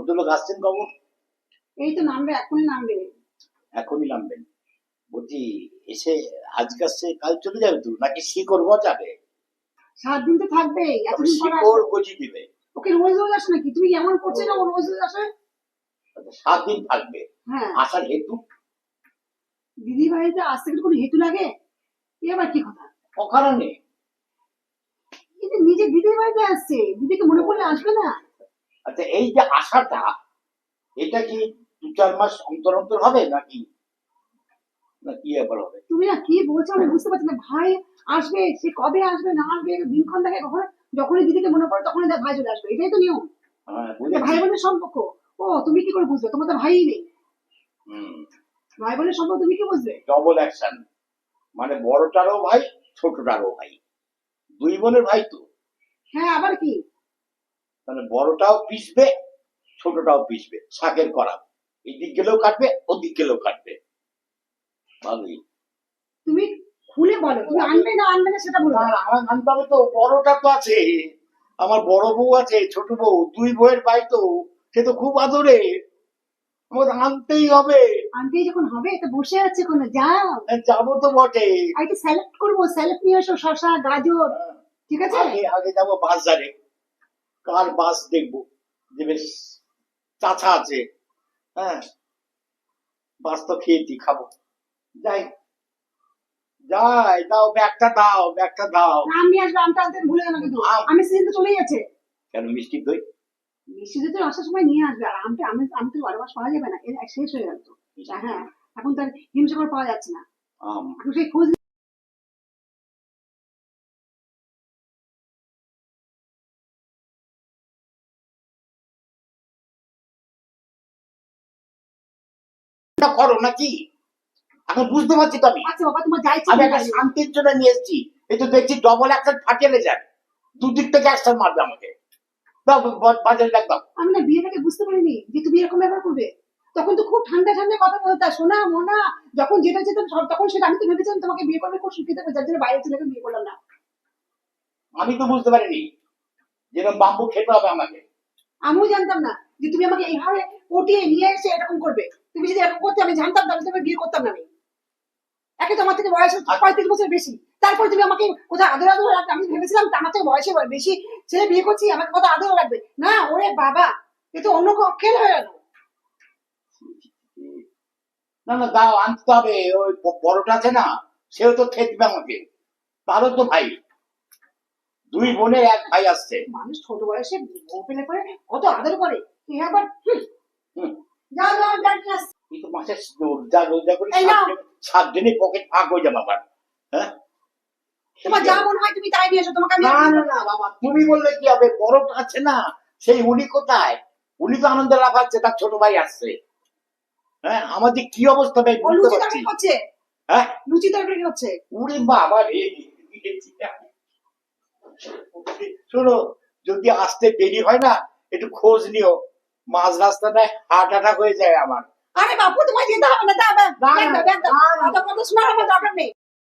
ভদ্রলোক আসছেন কখন এই তো নামবে এখনই নামবে। এখনই নামবেন বলছি এসে আজকে আসছে কাল চলে যাবে তো? নাকি শিকড় সাত দিন তো পর শিকড় গজি দিবে। ওকে রোজ রোজ আসে নাকি? তুমি এমন করছ না ও রোজ রোজ আসে? সাত দিন থাকবে। হ্যাঁ। আসার হেতু? দিদি বাড়িতে আসতে গেলে কোনো হেতু লাগে? এ আবার কি কথা? অকারণে। নিজে দিদির বাড়িতে আসছে দিদিকে মনে পড়লে আসবে না? আচ্ছা এই যে আশাটা এটা কি দু চার মাস অন্তর অন্তর হবে নাকি? না কি ব্যাপার হবে? তুমি না কি বলছো আমি বুঝতে পারছি না। ভাই আসবে সে কবে আসবে না আসবে দিনক্ষণ দেখে কখন যখনই দিদিকে মনে পড়ে তখনই ভাই চলে আসবে এটাই তো নিয়ম। হ্যাঁ ভাই বোনের সম্পর্ক। ও তুমি কি করে বুঝবে তোমার তো ভাই নেই। হুম। ভাই বোনের সম্পর্ক তুমি কি বুঝবে ডবল অ্যাকশন মানে বড়টারও ভাই ছোটটারও ভাই। দুই বোনের ভাই তো। হ্যাঁ আবার কি? মানে বড়টাও পিসবে ছোটটাও পিসবে শাকের করা এদিক গেলেও কাটবে ওদিক গেলেও কাটবে। ভালোই। তুমি খুলে বলো তুমি আনবে না আনবে না সেটা বলো। আমার আনতে তো বড়টা তো আছে। আমার বড় বউ আছে ছোট বউ দুই বউয়ের ভাই তো সে তো খুব আদরে। আমাকে আনতেই হবে। আনতেই যখন হবে তো বসে আছে কোনো যাও। হ্যাঁ, যাব তো বটে। একটু স্যালাড করব স্যালাড নিয়ে এসো শসা গাজর ঠিক আছে? আগে আগে যাব বাজারে। কার বাস দেখব? যে বেশ চাচা আছে। হ্যাঁ? বাস তো খেয়েছি খাব। যাই। যাই দাও ব্যাগটা দাও ব্যাগটা দাও। আম আসবে আমটা আনতে ভুলে যাবে কিন্তু। আম। সিজন তো চলেই কেন মিষ্টি দই? মিষ্টি তো আসার সময় নিয়ে আসবে। আর আমটা আমি আমি তো বারো মাস পাওয়া যাবে না। এর শেষ হয়ে গেল তো। হ্যাঁ এখন তার হিমসাগর পাওয়া যাচ্ছে না। সেই খোঁজ না করো নাকি? বুঝতে পারছি তো আমি। আচ্ছা বাবা তোমার যাই আমি একটা শান্তির জন্য নিয়ে এসেছি। এই তো দেখছি ডবল একটা ফাটিয়ে যায় দুদিক থেকে একটা মারবে আমাকে। বাজারে ডাক আমি না বিয়েটাকে বুঝতে পারিনি যে তুমি এরকম ব্যাপার করবে। তখন তো খুব ঠান্ডা ঠান্ডা কথা বলতা। শোনা মোনা যখন যেটা যেতাম সব তখন সেটা আমি তো ভেবেছিলাম তোমাকে বিয়ে করবে খুব সুখী থাকবে। যার জন্য বাইরে ছেলেকে বিয়ে করলাম না। আমি তো বুঝতে পারিনি। যেরকম বাম্বু খেতে হবে আমাকে। আমিও জানতাম না যে তুমি আমাকে এইভাবে পটিয়ে নিয়ে এসে এরকম করবে। তুমি যদি এরকম করতে আমি জানতাম তাহলে তুমি বিয়ে করতাম না আমি। একে তো আমার থেকে বয়স পঁয়ত্রিশ বছর বেশি। তারপর তুমি আমাকে কোথায় আদর আদর রাখবে আমি ভেবেছিলাম আমার থেকে বয়সে বেশি ছেলে বিয়ে করছি আমাকে কোথায় আদর রাখবে না ওরে বাবা এ তো অন্য খেল হয়ে গেল। না না দাও আনতে হবে ওই বড়টা আছে না সেও তো খেয়ে দিবে আমাকে। তারও তো ভাই। দুই বোনের এক ভাই আসছে। মানুষ ছোট বয়সে বউ পেলে করে কত আদর করে। এ আবার মাসে রোজা রোজা করে সাত দিনে- পকেট ফাঁক হয়ে যাবে আমার। হ্যাঁ? তোমার যা মনে হয় তুমি তাই নিয়ে এসো তোমাকে না না না বাবা তুমি বললে কি হবে? আছে না? সেই উনি কোথায়? উনি তো আনন্দ লাফাচ্ছে তার ছোট ভাই আসছে। হ্যাঁ আমাদের কি অবস্থা ভাই? ও বুঝতে পারছি। হচ্ছে। হ্যাঁ? লুচি তরকারি হচ্ছে। উনি বাবা রে শোনো যদি আসতে দেরি হয় না একটু খোঁজ নিও। মাঝ রাস্তাটায় হার্ট অ্যাটাক হয়ে যায় আমার। আরে বাপু তোমায় যেতে হবে না। অত কথা শোনার আমার দরকার নেই।